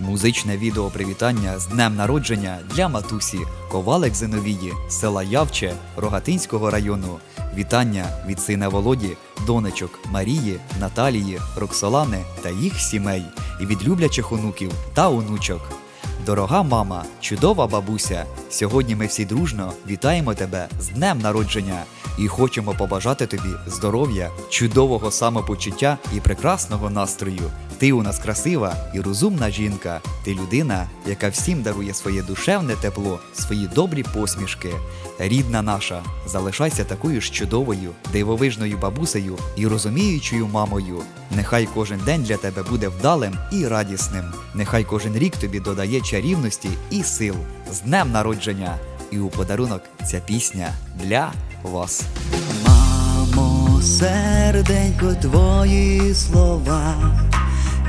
Музичне відео привітання з днем народження для матусі Ковалик Зиновії, села Явче Рогатинського району. Вітання від сина Володі, донечок Марії, Наталії, Роксолани та їх сімей, і від люблячих онуків та онучок. Дорога мама, чудова бабуся. Сьогодні ми всі дружно вітаємо тебе з днем народження і хочемо побажати тобі здоров'я, чудового самопочуття і прекрасного настрою. Ти у нас красива і розумна жінка. Ти людина, яка всім дарує своє душевне тепло, свої добрі посмішки. Рідна наша, залишайся такою ж чудовою, дивовижною бабусею і розуміючою мамою. Нехай кожен день для тебе буде вдалим і радісним. Нехай кожен рік тобі додає чарівності і сил. З днем народження! І у подарунок ця пісня для вас. Мамо, серденько, твої слова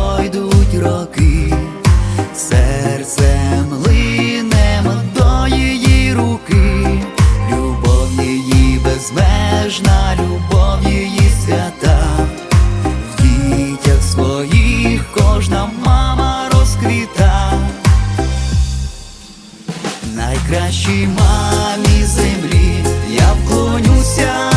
пройдуть роки, серцем линем до її руки, любов її безмежна, любов її свята, в дітях своїх кожна мама розквіта. Найкращій мамі землі я вклонюся